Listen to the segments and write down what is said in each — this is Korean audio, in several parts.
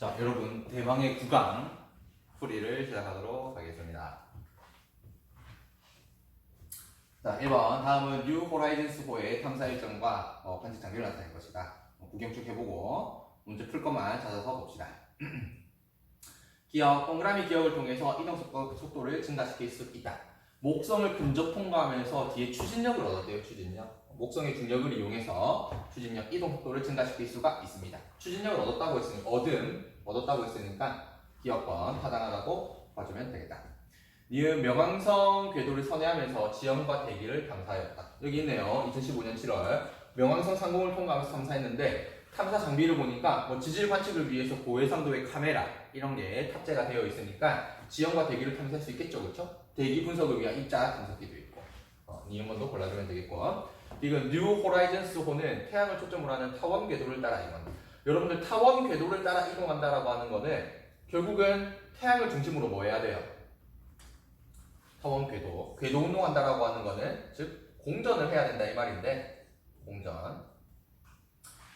자, 여러분 대망의 구강 풀이를 시작하도록 하겠습니다. 자, 1번 다음은 뉴 호라이즌스호의 탐사 일정과 어, 관측 장비를 나타낼 것이다. 어, 구경 쭉 해보고 문제 풀 것만 찾아서 봅시다. 기억, 동그라미 기억을 통해서 이동 속도, 속도를 증가시킬 수 있다. 목성을 근접 통과하면서 뒤에 추진력을 얻었대요. 추진력. 목성의 중력을 이용해서 추진력, 이동 속도를 증가시킬 수가 있습니다. 추진력을 얻었다고 했으니 얻음, 얻었다고 했으니까 기억번 타당하다고 봐주면 되겠다. 니은 명왕성 궤도를 선회하면서 지형과 대기를 탐사하였다. 여기 있네요. 2015년 7월 명왕성 상공을 통과하면서 탐사했는데 탐사 장비를 보니까 뭐 지질 관측을 위해서 고해상도의 카메라 이런 게 탑재가 되어 있으니까 지형과 대기를 탐사할 수 있겠죠, 그렇죠? 대기 분석을 위한 입자 탐사기도 있고 어, 니은번도 골라주면 되겠고 이건 뉴 호라이즌스 호는 태양을 초점으로 하는 타원 궤도를 따라 이동한다. 여러분들 타원 궤도를 따라 이동한다라고 하는 거는 결국은 태양을 중심으로 뭐 해야 돼요? 타원 궤도, 궤도 운동한다라고 하는 거는 즉 공전을 해야 된다 이 말인데 공전.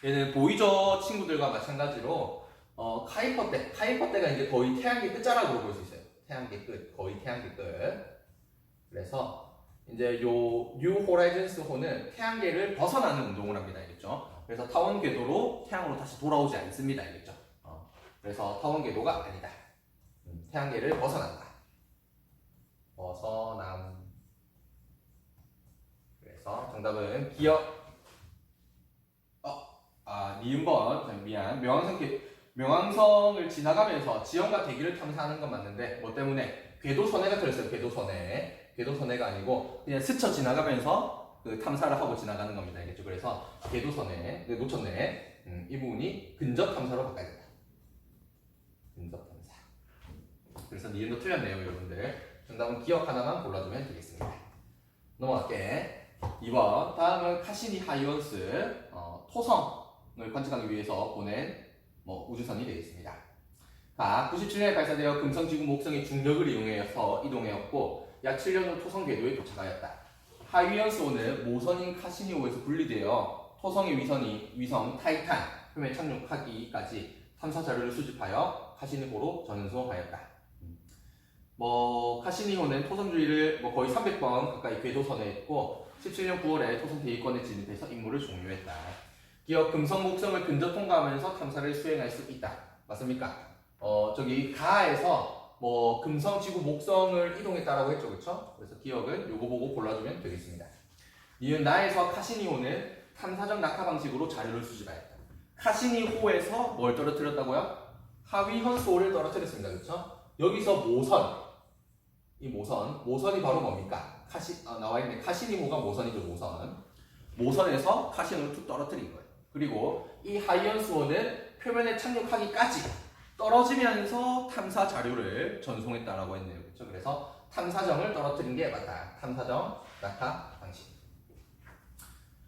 얘는 보이저 친구들과 마찬가지로 어, 카이퍼 때, 카이퍼 때가 이제 거의 태양계 끝자락으로 볼 수 있어요. 태양계 끝, 거의 태양계 끝. 그래서 이제 요 뉴 호라이즌스 호는 태양계를 벗어나는 운동을 합니다, 알겠죠? 그래서 타원 궤도로 태양으로 다시 돌아오지 않습니다, 알겠죠? 어, 그래서 타원 궤도가 아니다. 음, 태양계를 벗어난다. 벗어남. 그래서 정답은 기억. 어, 아 니은번 자, 미안. 명왕성 계- 명왕성을 지나가면서 지형과 대기를 탐사하는 건 맞는데 뭐 때문에 궤도 선해가 들었어요. 궤도 선해. 궤도 선해가 아니고 그냥 스쳐 지나가면서 그 탐사를 하고 지나가는 겁니다. 알겠죠? 그래서 궤도 선해. 네, 놓쳤네. 음, 이 부분이 근접 탐사로 바꿔야 된다. 근접 탐사. 그래서 니은도 틀렸네요, 여러분들. 정답은 기억 하나만 골라주면 되겠습니다. 넘어갈게. 2번. 다음은 카시니 하이언스 어, 토성을 관측하기 위해서 보낸 뭐 우주선이 되겠습니다. 자, 97년에 발사되어 금성, 지구, 목성의 중력을 이용해서 이동해왔고 약 7년 후 토성 궤도에 도착하였다. 하이언스호는 모선인 카시니호에서 분리되어 토성의 위선이 위성 타이탄 표면에 착륙하기까지 탐사 자료를 수집하여 카시니호로 전송하였다. 뭐 카시니호는 토성주의를 뭐 거의 300번 가까이 궤도선에 했고 17년 9월에 토성 대기권에 진입해서 임무를 종료했다. 기업 금성 목성을 근접 통과하면서 탐사를 수행할 수 있다. 맞습니까? 어 저기 가에서 뭐 금성, 지구, 목성을 이동했다라고 했죠, 그렇죠? 그래서 기억은 요거 보고 골라주면 되겠습니다. 니은 나에서 카시니호는 탐사적 낙하 방식으로 자료를 수집하였다. 카시니호에서 뭘 떨어뜨렸다고요? 하위 헌소를 떨어뜨렸습니다, 그렇죠? 여기서 모선 이 모선, 모선이 바로 뭡니까? 카시 아, 나와 있는 카시니모가 모선이죠, 모선. 모선에서 카시니를 툭 떨어뜨린 거예요. 그리고 이 하이언스호는 표면에 착륙하기까지 떨어지면서 탐사 자료를 전송했다라고 했네요. 그렇죠? 그래서 탐사정을 떨어뜨린 게 맞다. 탐사정 낙하 방식.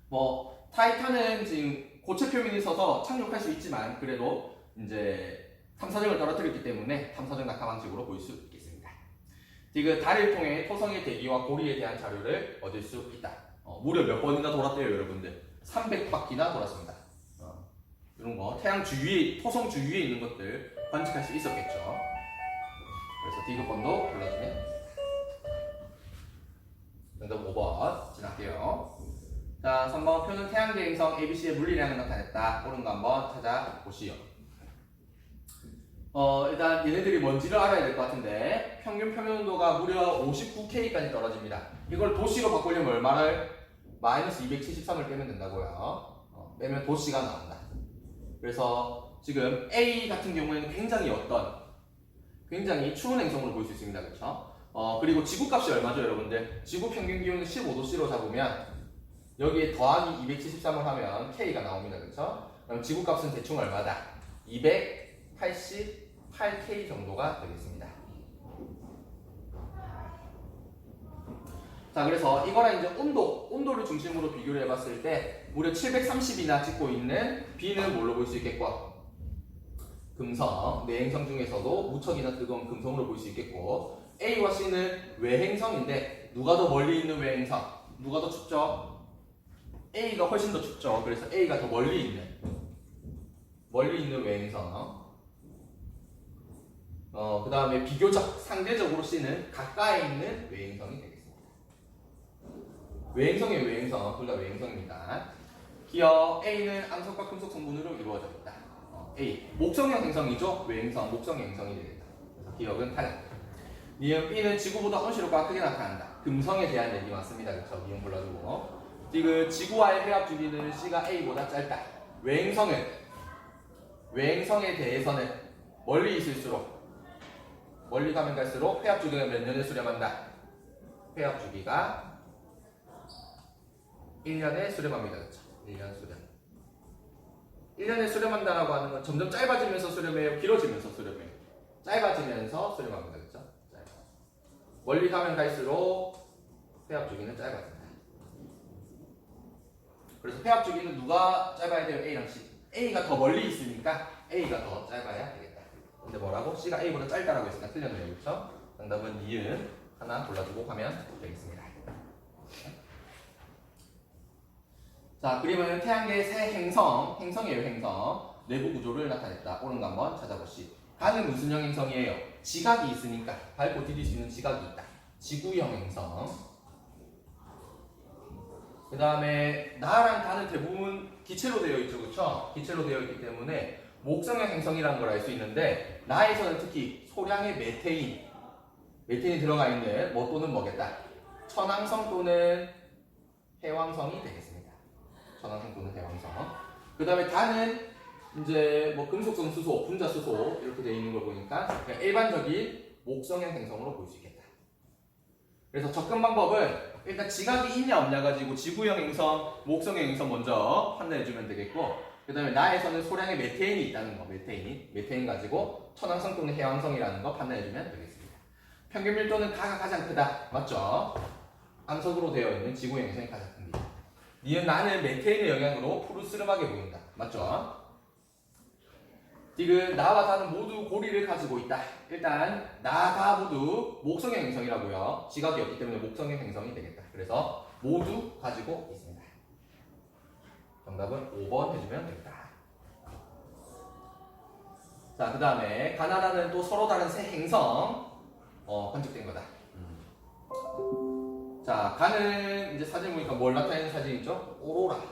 뭐 타이탄은 지금 고체 표면이 있어서 착륙할 수 있지만 그래도 이제 탐사정을 떨어뜨렸기 때문에 탐사정 낙하 방식으로 볼 수 있겠습니다. 지금 달을 통해 토성의 대기와 고리에 대한 자료를 얻을 수 있다. 어, 무려 몇 번이나 돌았대요, 여러분들? 300바퀴나 돌았습니다. 어, 이런 거 태양 주위에 토성 주위에 있는 것들 관측할 수 있었겠죠. 그래서 디귿번도 골라주면 정답 5번 지날게요. 자, 3번 표는 태양계 행성 ABC의 물리량을 나타냈다. 옳은 거 한번 찾아보시오. 어, 일단 얘네들이 뭔지를 알아야 될 것 같은데 평균 표면 온도가 무려 59K까지 떨어집니다. 이걸 도시로 바꾸려면 얼마를? 마이너스 273을 빼면 된다고요. 어, 빼면 도시가 나온다. 그래서 지금 A 같은 경우에는 굉장히 어떤 굉장히 추운 행성으로 볼 수 있습니다. 그렇죠? 어, 그리고 지구값이 얼마죠, 여러분들? 지구 평균 기온을 15도씨로 잡으면 여기에 더하기 273을 하면 K가 나옵니다. 그렇죠? 그럼 지구값은 대충 얼마다? 288K 정도가 되겠습니다. 자, 그래서 이거랑 이제 온도, 온도를 중심으로 비교를 해봤을 때 무려 730이나 찍고 있는 B는 뭘로 볼 수 있겠고? 금성, 내행성 중에서도 무척이나 뜨거운 금성으로 볼 수 있겠고 A와 C는 외행성인데 누가 더 멀리 있는 외행성? 누가 더 춥죠? A가 훨씬 더 춥죠. 그래서 A가 더 멀리 있는 멀리 있는 외행성 어, 그 다음에 비교적 상대적으로 C는 가까이 있는 외행성이 되겠습니다. 외행성이에요, 외행성. 둘 다 외행성입니다. 기어 A는 암석과 금속 성분으로 이루어져 있다. 어, A. 목성형 행성이죠? 외행성, 목성형 행성이 되겠다. 그래서 기억은 탈락. 니은 B는 지구보다 온실효과가 크게 나타난다. 금성에 대한 얘기 맞습니다. 그렇죠? 니은 불러주고. 지금 지구와의 회합 주기는 C가 A보다 짧다. 외행성은 외행성에 대해서는 멀리 있을수록 멀리 가면 갈수록 회합 주기가 몇 년에 수렴한다. 회합 주기가 1년에 수렴합니다. 그렇죠? 1년 수렴. 1년에 수렴한다라고 하는 건 점점 짧아지면서 수렴해요. 길어지면서 수렴해요. 짧아지면서 수렴합니다. 그렇죠? 짧아. 멀리 가면 갈수록 회합 주기는 짧아진다. 그래서 회합 주기는 누가 짧아야 돼요? A랑 C. A가 더 멀리 있으니까 A가 더 짧아야 되겠다. 근데 뭐라고? C가 A보다 짧다라고 했으니까 틀렸네요. 그렇죠? 정답은 니은 하나 골라주고 가면 되겠습니다. 자, 그림은 태양계의 새 행성, 행성이에요, 행성. 내부 구조를 나타냈다. 옳은 거 한번 찾아보시. 가는 무슨 형 행성이에요? 지각이 있으니까 밟고 디딜 수 있는 지각이 있다. 지구형 행성. 그 다음에 나랑 가는 대부분 기체로 되어 있죠, 그렇죠? 기체로 되어 있기 때문에 목성형 행성이라는 걸 알 수 있는데 나에서는 특히 소량의 메테인, 메테인이 들어가 있는 뭐 또는 뭐겠다. 천왕성 또는 해왕성이 되겠습니다. 또는 해왕성. 그 다음에 다는 이제 뭐 금속성 수소, 분자 수소 이렇게 되어 있는 걸 보니까 그냥 일반적인 목성형 행성으로 볼 수 있겠다. 그래서 접근 방법은 일단 지각이 있냐 없냐 가지고 지구형 행성, 목성형 행성 먼저 판단해 주면 되겠고 그 다음에 나에서는 소량의 메테인이 있다는 거, 메테인이 메테인 가지고 천왕성 또는 해왕성이라는 거 판단해 주면 되겠습니다. 평균 밀도는 가가 가장 크다, 맞죠? 암석으로 되어 있는 지구형 행성이 가장 큽니다. 니은 나는 메테인의 영향으로 푸르스름하게 보인다, 맞죠? 지금 나와 다는 모두 고리를 가지고 있다. 일단 나가 모두 목성형 행성이라고요. 지각이 없기 때문에 목성형 행성이 되겠다. 그래서 모두 가지고 있습니다. 정답은 5번 해주면 되겠다. 자, 그 다음에 가나다는 또 서로 다른 새 행성 어, 관측된 거다. 음. 자, 가는 이제 사진 보니까 뭘 나타내는 사진이죠? 오로라.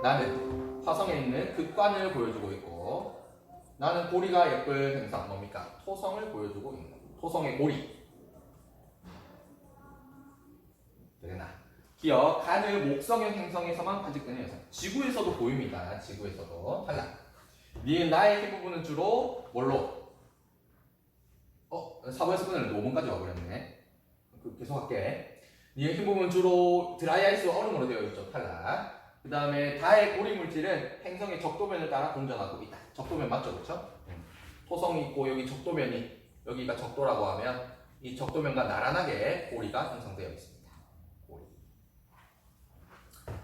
나는 화성에 있는 극관을 보여주고 있고 나는 고리가 예쁠 행성 뭡니까? 토성을 보여주고 있는 토성의 고리 되겠나? 기억 간을 목성형 행성에서만 관측되는 현상 지구에서도 보입니다 지구에서도 탈락 니은 나의 힘 부분은 주로 뭘로? 어? 4번에서 끊을 5번까지 와버렸네 그, 계속 할게 니은 힘 부분은 주로 드라이아이스 얼음으로 되어 있죠 탈락 그 다음에 다의 고리 물질은 행성의 적도면을 따라 공전하고 있다. 적도면 맞죠, 그렇죠? 토성이 있고 여기 적도면이 여기가 적도라고 하면 이 적도면과 나란하게 고리가 형성되어 있습니다. 고리.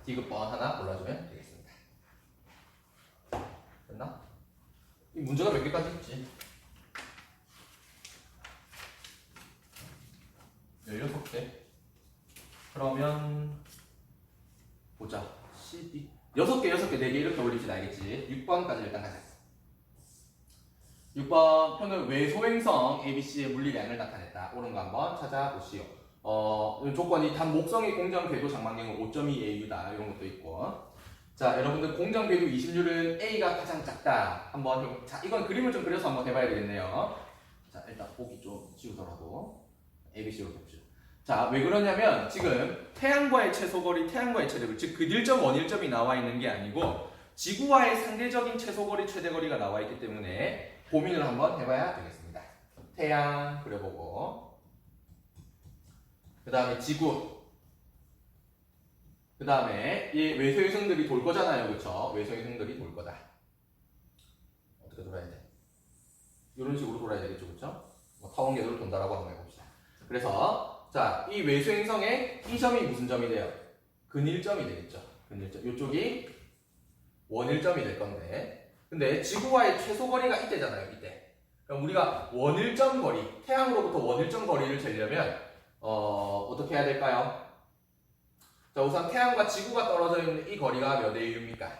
디귿번 하나 골라주면 되겠습니다. 됐나? 이 문제가 몇 개까지 있지? 16개. 그러면 보자. 12. 6개, 6개, 4개 이렇게 올리진 알겠지? 6번까지 일단 가자. 6번 표는 외소행성 ABC의 물리량을 나타냈다. 옳은 거 한번 찾아보시오. 어, 조건이 단 목성의 공정 궤도 장망량은 5.2AU다. 이런 것도 있고. 자, 여러분들 공정 궤도 20률은 A가 가장 작다. 한번 자, 이건 그림을 좀 그려서 한번 해봐야 되겠네요. 자, 일단 보기 좀 지우더라도 ABC로 봅시다. 자, 왜 그러냐면 지금 태양과의 최소거리, 태양과의 최대거리, 즉 그딜점 원일점이 나와 있는 게 아니고 지구와의 상대적인 최소거리, 최대거리가 나와 있기 때문에 고민을 한번 해봐야 되겠습니다. 태양 그려보고 그 다음에 지구 그 다음에 이 외소행성들이 돌 거잖아요, 그렇죠? 외소행성들이 돌 거다. 어떻게 돌아야 돼? 이런 식으로 돌아야 되겠죠, 그렇죠? 뭐 타원 궤도를 돈다라고 한번 해봅시다. 그래서 자, 이 외수 행성의 이 점이 무슨 점이 돼요? 근일점이 되겠죠. 근일점. 이쪽이 원일점이 될 건데. 근데 지구와의 최소 거리가 이때잖아요. 이때. 그럼 우리가 원일점 거리, 태양으로부터 원일점 거리를 재려면 어, 어떻게 해야 될까요? 자, 우선 태양과 지구가 떨어져 있는 이 거리가 몇 AU입니까?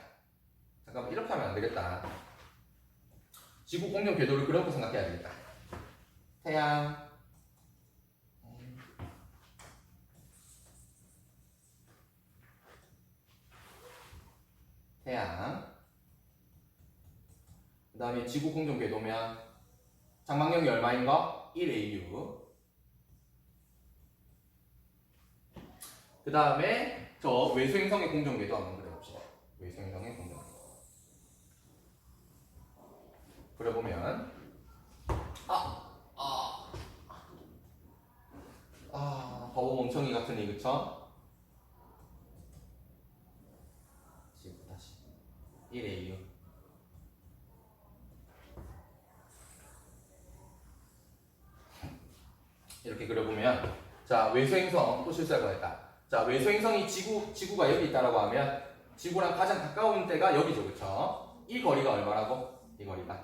잠깐만 이렇게 하면 안 되겠다. 지구 공전 궤도를 그렇게 생각해야 되겠다. 태양 태양 그 다음에 지구 공전 궤도면 장망력이 얼마인가? 1AU 그 다음에 저 외수행성의 공전 궤도 한번 그려봅시다. 외수행성의 공전 궤도 그려보면 아, 아, 아, 바보 멍청이 같으니 그쵸? 지금 다시 1AU 이렇게 그려보면 자 외수행성 또 실수할 뻔했다. 자 외수행성이 지구 지구가 여기 있다라고 하면 지구랑 가장 가까운 데가 여기죠, 그쵸? 이 거리가 얼마라고? 이 거리가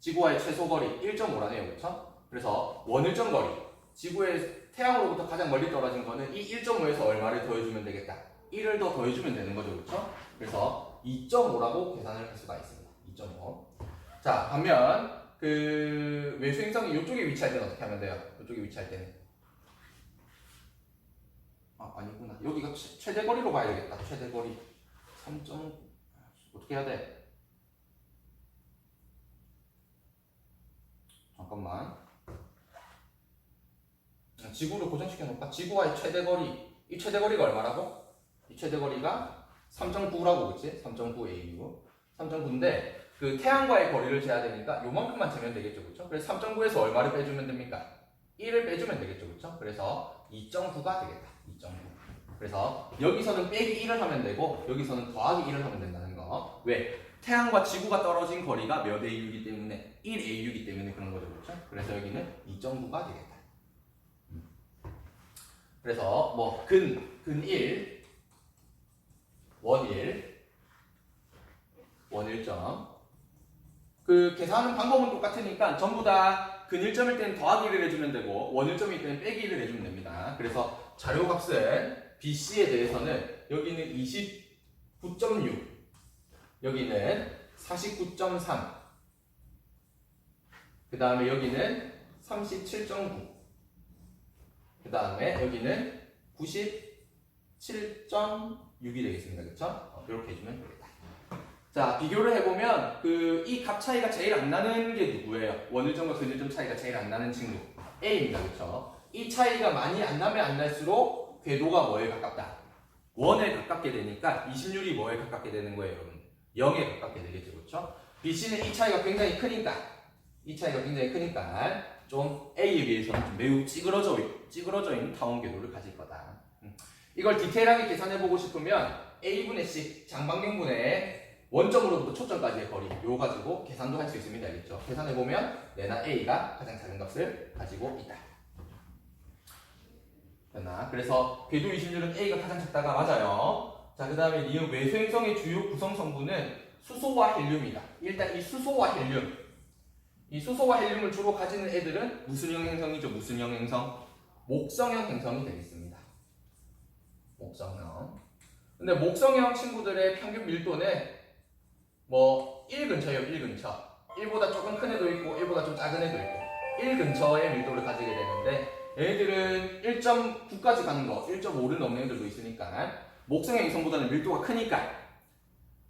지구와의 최소 거리 1.5라네요, 그쵸? 그래서 원일점 거리 지구의 태양으로부터 가장 멀리 떨어진 거는 이 1.5에서 얼마를 더해주면 되겠다. 1을 더 더해주면 되는 거죠, 그쵸? 그래서 2.5라고 계산을 할 수가 있습니다. 2.5. 자 반면 그 외수 행성이 이쪽에 위치할 때는 어떻게 하면 돼요? 이쪽에 위치할 때는 아 아니구나 여기가 최, 최대 거리로 봐야 되겠다 최대 거리 3. 어떻게 해야 돼? 잠깐만 아, 지구를 고정시켜 놓을까? 지구와의 최대 거리 이 최대 거리가 얼마라고? 이 최대 거리가 3.9라고 그치? 3.9AU 3.9인데 그 태양과의 거리를 재야 되니까 요만큼만 재면 되겠죠, 그렇죠? 그래서 3.9에서 얼마를 빼주면 됩니까? 1을 빼주면 되겠죠, 그렇죠? 그래서 2.9가 되겠다. 2.9. 그래서 여기서는 빼기 1을 하면 되고 여기서는 더하기 1을 하면 된다는 거. 왜? 태양과 지구가 떨어진 거리가 몇 AU이기 때문에 1AU이기 때문에 그런 거죠, 그렇죠? 그래서 여기는 2.9가 되겠다. 음. 그래서 뭐 근, 근 1, 원 1, 원일점 그 계산하는 방법은 똑같으니까 전부 다 근일점일 때는 더하기를 해주면 되고 원일점일 때는 빼기를 해주면 됩니다. 그래서 자료값은 BC에 대해서는 여기는 29.6 여기는 49.3 그 다음에 여기는 37.9 그 다음에 여기는 97.6이 되겠습니다. 그쵸? 이렇게 해주면 되겠다. 자 비교를 해보면 그 이 값 차이가 제일 안 나는 게 누구예요? 원일점과 근일점 차이가 제일 안 나는 친구 A입니다 그쵸? 이 차이가 많이 안 나면 안 날수록 궤도가 뭐에 가깝다? 원에 가깝게 되니까 20률이 뭐에 가깝게 되는 거예요 여러분 0에 가깝게 되겠죠 그쵸? BC는 이 차이가 굉장히 크니까 이 차이가 굉장히 크니까 좀 A에 비해서는 좀 매우 찌그러져, 찌그러져 있는 타원 궤도를 가질 거다 음. 이걸 디테일하게 계산해보고 싶으면 A분의 C 장방경분의 원점으로부터 초점까지의 거리 요 가지고 계산도 할 수 있습니다 알겠죠? 계산해 보면 내나 a가 가장 작은 값을 가지고 있다. 됐나? 그래서 궤도 이심률은 a가 가장 작다가 맞아요. 자, 그 다음에 니은 외수행성의 주요 구성 성분은 수소와 헬륨이다. 일단 이 수소와 헬륨, 이 수소와 헬륨을 주로 가지는 애들은 무슨 형 행성이죠? 무슨 형 행성? 목성형 행성이 되겠습니다. 목성형. 근데 목성형 친구들의 평균 밀도는 뭐 1 근처예요, 1 근처. 1보다 조금 큰 애도 있고 1보다 좀 작은 애도 있고 1 근처의 밀도를 가지게 되는데 얘들은 1.9까지 가는 거, 1.5를 넘는 애들도 있으니까 목성형 이성보다는 밀도가 크니까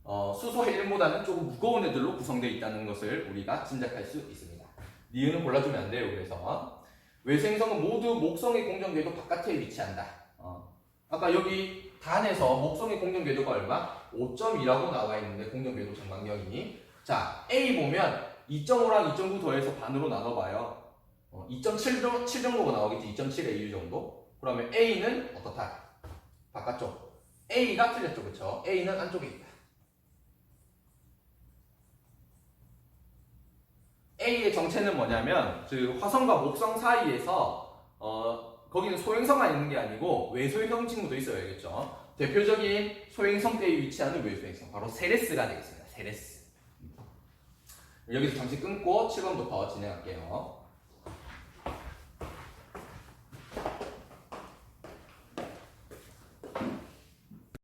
어, 수소 헬륨보다는 조금 무거운 애들로 구성되어 있다는 것을 우리가 짐작할 수 있습니다. 니은은 골라주면 안 돼요. 그래서 외생성은 모두 목성의 공정궤도 바깥에 위치한다. 어. 아까 여기 단에서 목성의 공정 궤도가 얼마? 5.2라고 나와 있는데 공정 궤도 전방경이 자 A 보면 2.5랑 2.9 더해서 반으로 나눠봐요. 어, 2.7 7 정도가 나오겠지. 2.7 AU 정도. 그러면 A는 어떻다? 바깥쪽. A가 틀렸죠, 그렇죠? A는 안쪽에 있다. A의 정체는 뭐냐면 그 화성과 목성 사이에서 어, 거기는 소행성만 있는 게 아니고 외소행성 친구도 있어요, 알겠죠? 대표적인 소행성대에 위치하는 외소행성, 바로 세레스가 되겠습니다. 세레스. 여기서 잠시 끊고 7번부터 진행할게요.